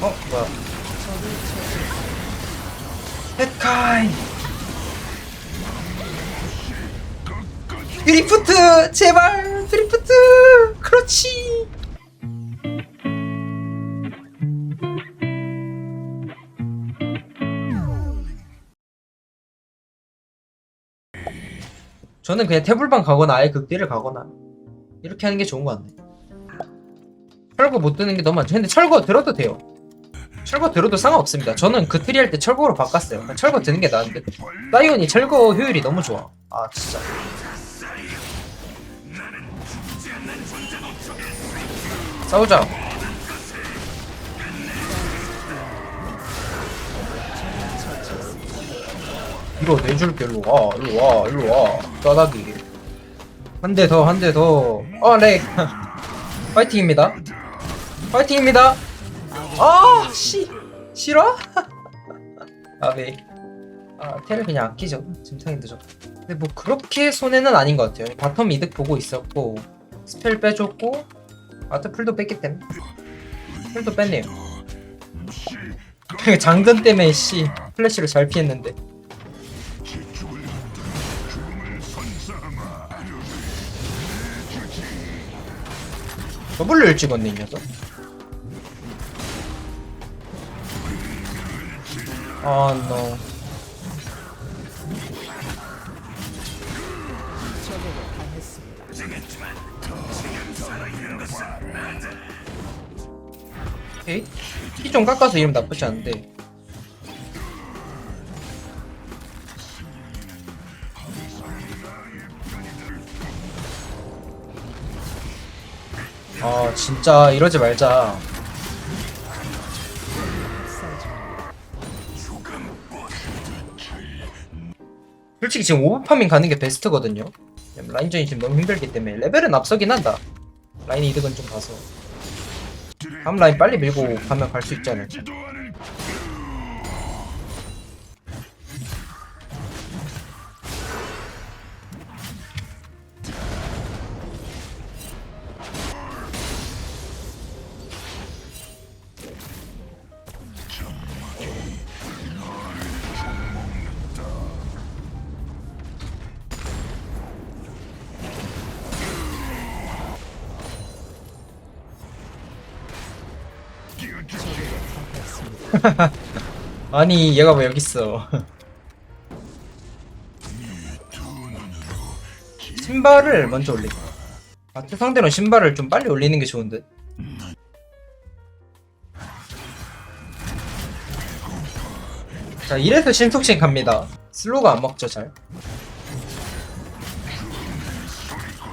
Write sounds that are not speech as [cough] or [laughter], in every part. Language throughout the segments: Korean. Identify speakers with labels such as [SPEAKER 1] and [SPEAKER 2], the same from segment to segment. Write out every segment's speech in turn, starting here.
[SPEAKER 1] 어 뭐야? 헤카이 드리프트 제발 드리프트. 그렇지. 저는 그냥 태블방 가거나 아예 극딜을 가거나 이렇게 하는 게 좋은 것 같네. 철거 못 드는 게 너무 많죠. 근데 철거 들어도 돼요 철거 들어도 상관없습니다. 저는 그 트리 할 때 철거로 바꿨어요. 그냥 철거 드는 게 나은데. 사이온이 철거 효율이 너무 좋아. 아 진짜. 싸우자. 이거 내줄게 일로 와. 일로 와 일로 와. 싸다기 한대 더 한 대 더 어 렉. [laughs] 파이팅입니다. 파이팅입니다 아 씨. 싫어? 아베 [laughs] 아 텔을 그냥 아끼죠. 짐상인데 저 근데 뭐 그렇게 손해는 아닌 것 같아요. 바텀 이득 보고 있었고 스펠 빼줬고 아트 풀도 뺐기 때문에. 풀도 뺐네요. [laughs] 장전 때문에 씨. 플래시를 잘 피했는데. W를 찍었네 이 녀석 아 노. 오케이? 키좀 깎아서 이름 나쁘지 않은데. 아 진짜 이러지 말자 솔직히 지금 오버파밍 가는 게 베스트거든요. 라인전이 지금 너무 힘들기 때문에 레벨은 앞서긴 한다. 라인 이득은 좀 봐서. 다음 라인 빨리 밀고 가면 갈수 않을까 [laughs] 아니 얘가 왜 여기 있어? 신발을 먼저 올리고 마트 상대로 신발을 좀 빨리 올리는 게 좋은데 자 이래서 신속신 갑니다. 슬로가 안 먹죠 잘.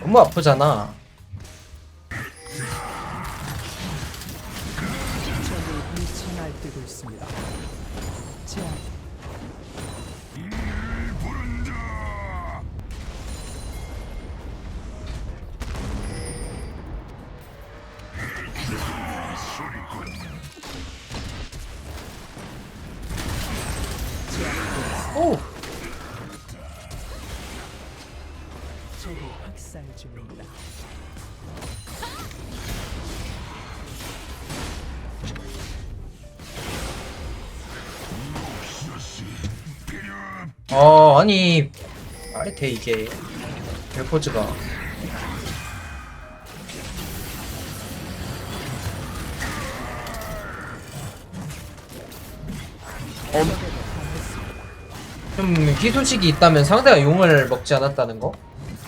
[SPEAKER 1] 너무 아프잖아 오. 어 아니 말이 돼 이게. 벨포즈가 좀 희소식이 있다면 상대가 용을 먹지 않았다는 거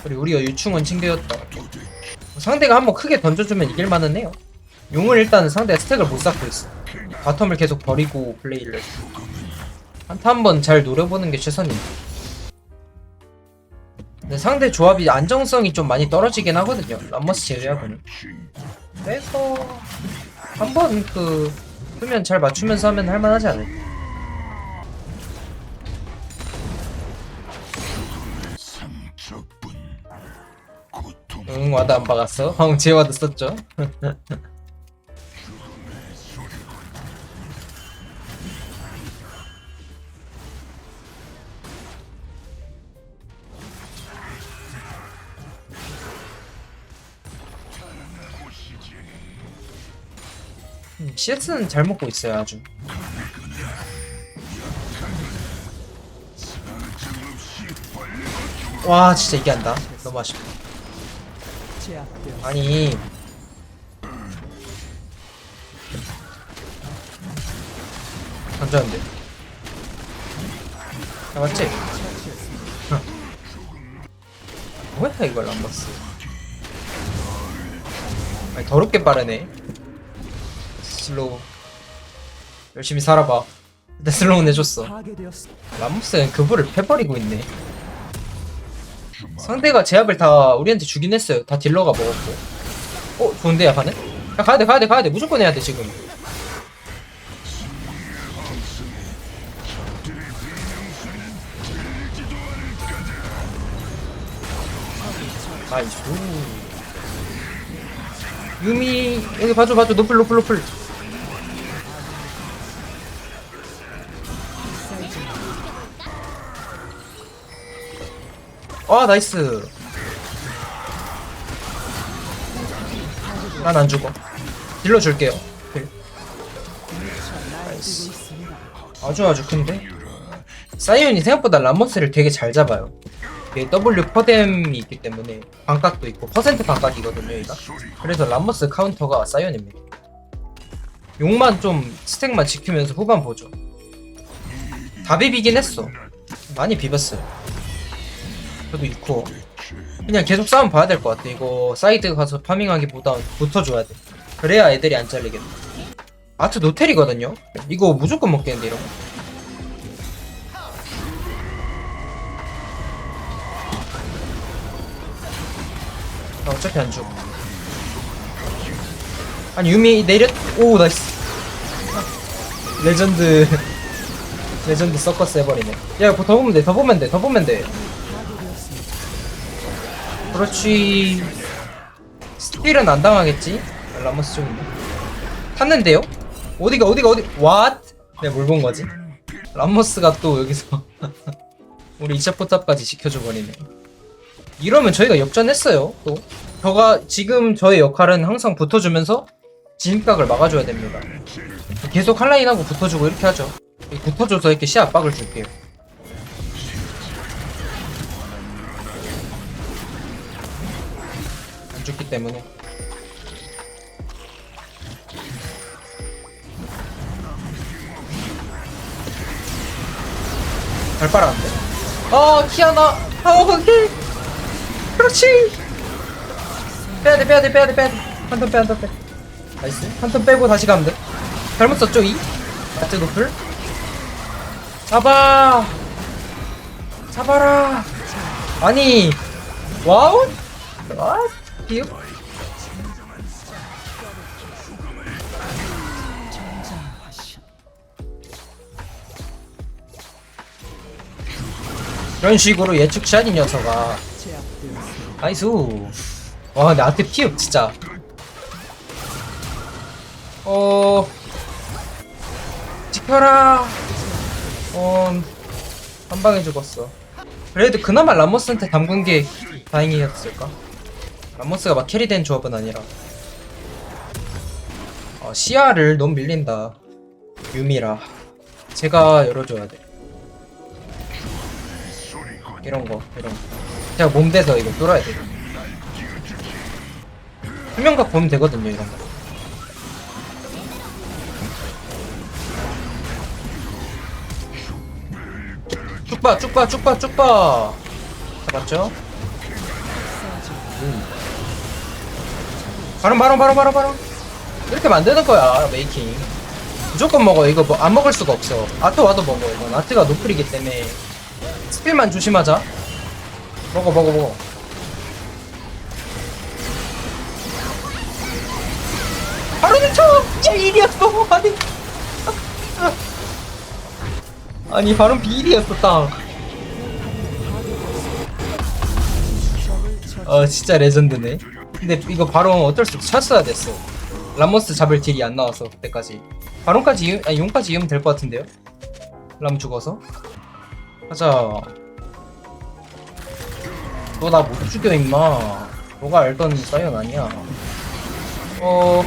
[SPEAKER 1] 그리고 우리가 유충은 챙겨였다 상대가 한번 크게 던져주면 이길만은 해요 용을 일단 상대가 스택을 못 쌓고 있어 바텀을 계속 버리고 플레이를 해 한타 한번 잘 노려보는 게 최선입니다 근데 상대 조합이 안정성이 좀 많이 떨어지긴 하거든요. 람머스 제외하고는. 그래서 한번 그 수면 잘 맞추면서 하면 할만하지 않을까. 응 와드 안 박았어. 방금 제 와드 썼죠. 음, CS는 잘 먹고 있어요 아주 와 진짜 이게 안다 너무 아쉽다. 아니. 던졌는데. 아 맞지? 뭐야 이걸 안 봤어. 아니 더럽게 빠르네. 슬로우. 열심히 살아봐. 일단 슬로우 내줬어. 람무스는 그부를 패버리고 있네 상대가 제압을 다 우리한테 주긴 했어요. 다 딜러가 먹었고. 어 좋은데 약간은? 야 가야돼 가야돼 가야돼. 무조건 해야돼 지금. 나이스 유미 여기 봐줘 봐줘. 노플 노플 노플 아 나이스. 난 안 죽어. 딜러 줄게요. 딜. 나이스. 아주 아주 큰데? 사이온이 생각보다 람머스를 되게 잘 잡아요. 이게 W 퍼뎀이 있기 때문에 반각도 있고 퍼센트 반각이거든요 얘가. 그래서 람머스 카운터가 사이온입니다. 용만 좀 스택만 지키면서 후반 보죠. 다 비비긴 했어. 많이 비볐어요 저도 6호 그냥 계속 싸움 봐야 될 것 같아. 이거 사이드 가서 파밍하기보다 붙어줘야 돼. 그래야 애들이 안 잘리겠다 아트 노텔이거든요? 이거 무조건 먹겠는데 이러면 나 어차피 안 죽어. 아니 유미 내렸 오 나이스. 레전드 [laughs] 레전드 서커스 해버리네. 야 더 보면 돼 더 보면 돼 더 보면 돼 그렇지. 스틸은 안 당하겠지? 라모스 쪽인데. 탔는데요? 어디가 어디가 어디 왓? 내가 뭘 본 거지? 람모스가 또 여기서 [laughs] 우리 2차 포탑까지 지켜줘 버리네. 이러면 저희가 역전했어요 또. 저가 지금 저의 역할은 항상 붙어주면서 진입각을 막아줘야 됩니다. 계속 한라인하고 붙어주고 이렇게 하죠. 붙어줘서 이렇게 시 압박을 줄게요 안 죽기 때문에. 잘 빨았는데? 아 키아나. 아 오케이. 그렇지. 빼야돼 빼야돼 빼야돼 빼야돼. 한턴 빼 한턴 빼. 나이스. 한턴 빼고 다시 가면 돼. 잘못 썼죠 이? 마트 노플? 잡아. 잡아라. 아니. 와우 아 귀엽 이런 식으로 예측샷 이 녀석아. 나이스. 와 아트 피읍 진짜. 어. 지켜라. 어 한 방에 죽었어. 그래도 그나마 라모스한테 담근 게 다행이었을까 라모스가 막 캐리된 조합은 아니라. 어, 시야를 너무 밀린다. 유미라. 제가 열어줘야 돼. 이런 거 이런 거. 제가 몸대서 이거 뚫어야 돼. 수면각 보면 되거든요 이런 거. 쭉봐 쭉봐 쭉봐 쭉봐. 잡았죠? 음. 바로 바로 바로 바로 바로 이렇게 만드는 거야 메이킹. 무조건 먹어. 이거 뭐 안 먹을 수가 없어. 아트 와도 먹어 이건. 아트가 노플이기 때문에. 스킬만 조심하자. 먹어 먹어 먹어. 바로 늦춰! 야 일이었어. 아니. 아니 바로 비일이었어 딱 어, 진짜 레전드네. 근데 이거 바로 어쩔 수 없이 쳤어야 됐어. 람모스 잡을 딜이 안 나와서 그때까지. 바론까지 이음, 아니 용까지 이으면 될 것 같은데요? 람 죽어서. 가자. 너 나 못 죽여 임마. 너가 알던 사이언 아니야. 어.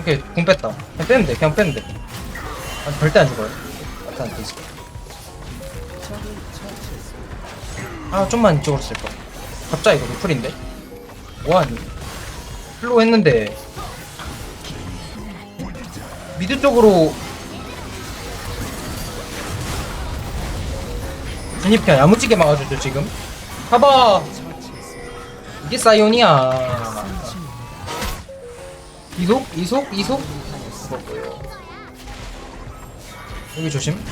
[SPEAKER 1] 오케이 궁 뺐다 그냥 빼면 돼 그냥 빼면 돼 아, 절대 안 죽어요 나한테 되지 아 좀만 이쪽으로 쓸까 갑자기 이거 노플인데? 뭐하니 플로우 했는데. 미드 쪽으로. 진입 그냥 야무지게 막아주죠 지금. 봐봐! 이게 사이온이야. 이속? 이속? 이속? 여기 조심.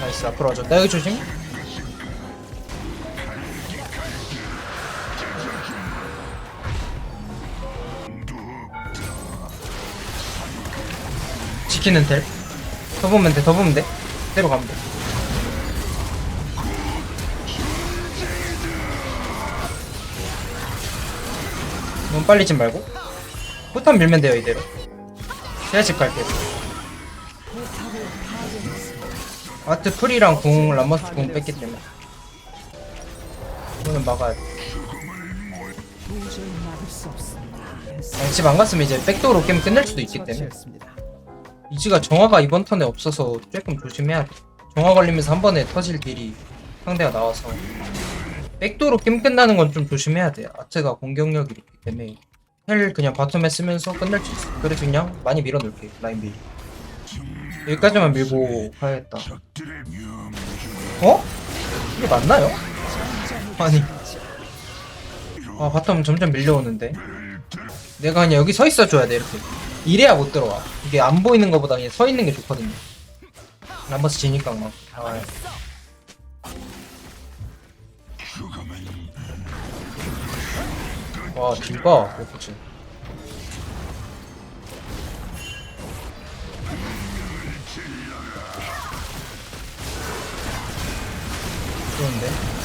[SPEAKER 1] 나이스 앞으로 와줬다 여기 조심 지키는 텔. 더 보면 돼, 더 보면 돼. 대로 가면 돼. 너무 빨리 집 말고. 포탄 밀면 돼요, 이대로. 제가 집 갈게요. 아트 풀이랑 궁, 람머스 궁 뺐기 때문에. 이거는 막아야 돼. 그냥 집안 갔으면 이제 백도어로 게임 끝낼 수도 있기 때문에. 이지가 정화가 이번 턴에 없어서 조금 조심해야 돼. 정화 걸리면서 한 번에 터질 딜이 상대가 나와서 백도로 게임 끝나는 건 좀 조심해야 돼. 아트가 공격력이 있기 때문에 헬 그냥 바텀에 쓰면서 끝낼 수 있어. 그래서 그냥 많이 밀어놓을게 라인 빌. 여기까지만 밀고 가야겠다. 어? 이게 맞나요? 아니. 아 바텀 점점 밀려오는데. 내가 그냥 여기 서 있어 줘야 돼 이렇게. 이래야 못 들어와. 이게 안 보이는 것보다 그냥 서 있는 게 좋거든요. 람버스 지니까 막 나와요. 와, 딜봐, 예쁘지. 좋은데?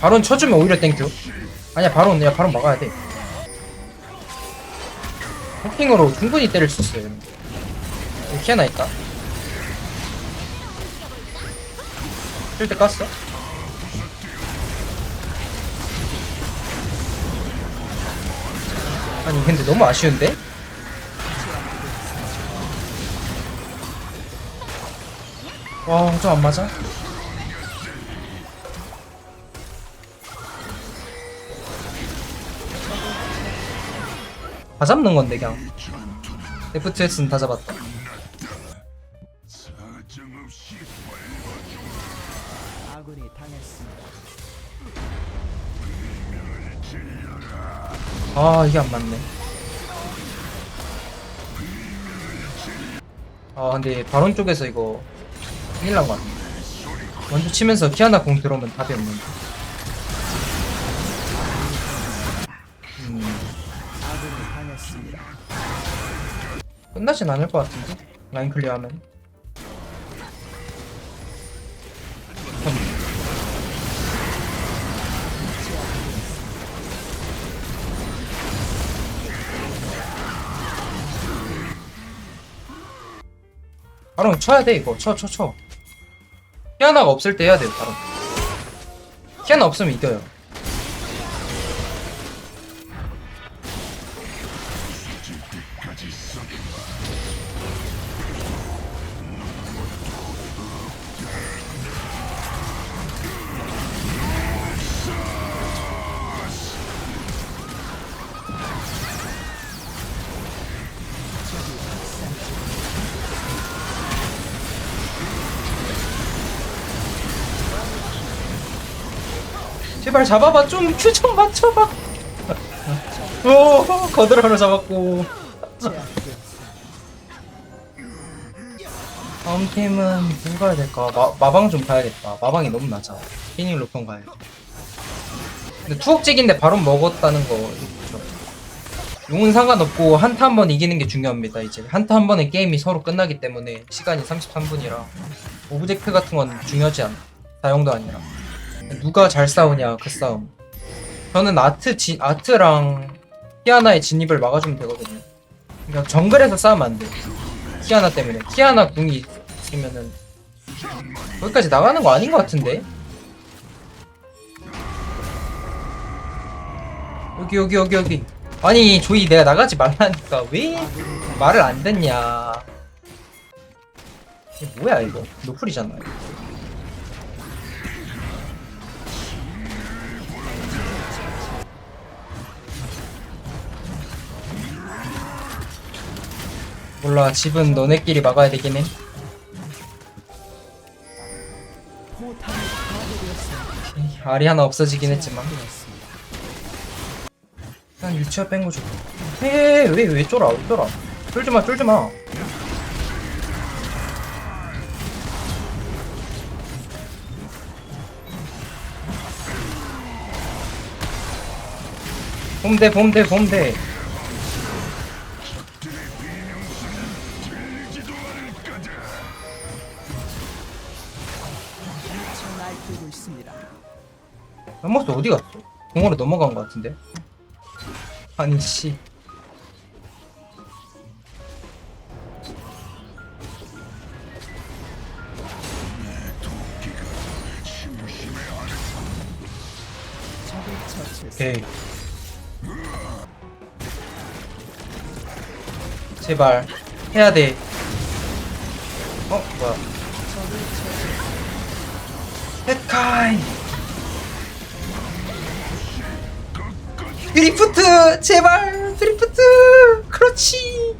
[SPEAKER 1] 바론 쳐주면 오히려 땡큐. 아니야, 바론, 야, 바론 막아야 돼. 호킹으로 충분히 때릴 수 있어요. 여기 키아나 있다. 쉴때 깠어? 아니 근데 너무 아쉬운데? 와 좀 안 맞아? 다 잡는 건데 그냥. FTS는 다 잡았다.
[SPEAKER 2] 아
[SPEAKER 1] 이게 안 맞네. 아 근데 바론 쪽에서 이거 큰일 난거 같네 먼저 치면서 키아나 공 들어오면 답이 없는데 끝나진 않을 것 같은데? 라인 클리어하면. 바로 쳐야 돼 이거. 쳐 쳐 쳐. 키아나가 없을 때 해야 돼요 바로. 키아나 없으면 이겨요 제발 잡아봐. 좀 큐 좀 맞춰봐. 오 거들 하나 잡았고. 다음 팀은 뭐 가야 될까? 마, 마방 좀 가야겠다. 마방이 너무 낮아. 피닝 로평 가야겠다 근데 투억직인데 바로 먹었다는 거. 용은 상관없고 한타 한 번 이기는 게 중요합니다 이제. 한타 한 번에 게임이 서로 끝나기 때문에 시간이 33분이라 오브젝트 같은 건 중요하지 않아. 사용도 아니라 누가 잘 싸우냐 그 싸움. 저는 아트 지, 아트랑 키아나의 진입을 막아주면 되거든요. 그냥 정글에서 싸우면 안 돼. 키아나 때문에 키아나 궁이 있으면은 거기까지 나가는 거 아닌 것 같은데. 여기 여기 여기 여기. 아니 조이 내가 나가지 말라니까 왜 말을 안 듣냐. 뭐야 이거 노플이잖아. 요 몰라 집은 너네끼리 막아야 되긴 해. 알이 하나 없어지긴 했지만. 난 유치아 뺀거 좋고. 왜왜 왜 쫄아 왜 쫄아? 쫄지마 쫄지마. 봄대 봄대 봄대 람모스 어디 갔어? 공으로 넘어간 것 같은데 아니 씨. 오케이 제발 해야 돼 어? 뭐야. 헤카이 드리프트 제발 드리프트. 그렇지.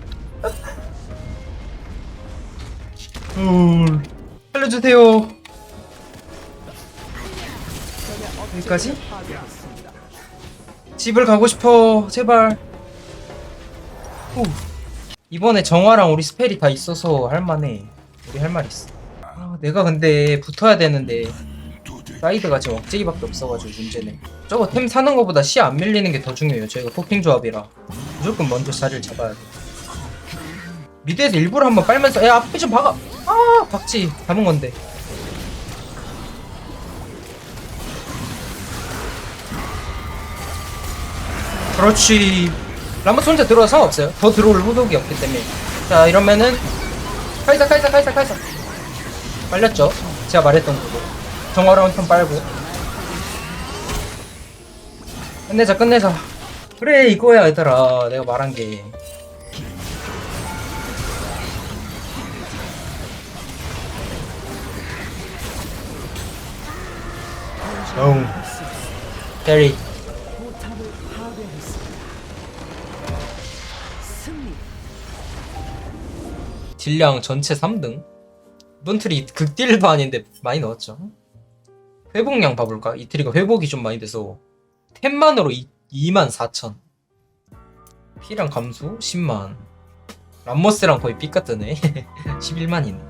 [SPEAKER 1] 음, 살려주세요. 여기까지? 집을 가고 싶어 제발. 후. 이번에 정화랑 우리 스펠이 다 있어서 할만해. 우리 할 말 있어. 아, 내가 근데 붙어야 되는데 사이드가 지금 억제기밖에 없어가지고 문제네. 저거 템 사는 거보다 시 안 밀리는 게 더 중요해요 저희가 포킹 조합이라. 무조건 먼저 자리를 잡아야 돼. 미드에서 일부러 한번 빨면서 야 앞에 좀 박아! 아 박지. 잡은 건데. 그렇지. 라마스 혼자 들어와 상관없어요. 더 들어올 후속이 없기 때문에. 자 이러면은 카이사 카이사 카이사 카이사. 빨렸죠? 제가 말했던 거고 정화로 한턴 빨고. 끝내자 끝내자. 그래 이거야 얘들아. 내가 말한 게.
[SPEAKER 2] 파괴했습니다. 승리.
[SPEAKER 1] 딜량 전체 3등. 이번 트리 극딜도 아닌데 많이 넣었죠 회복량 봐볼까? 이 트리가 회복이 좀 많이 돼서 템만으로 2만 4천. 피랑 감수 10만. 람머스랑 거의 삐까뜨네. 11만이네 [laughs]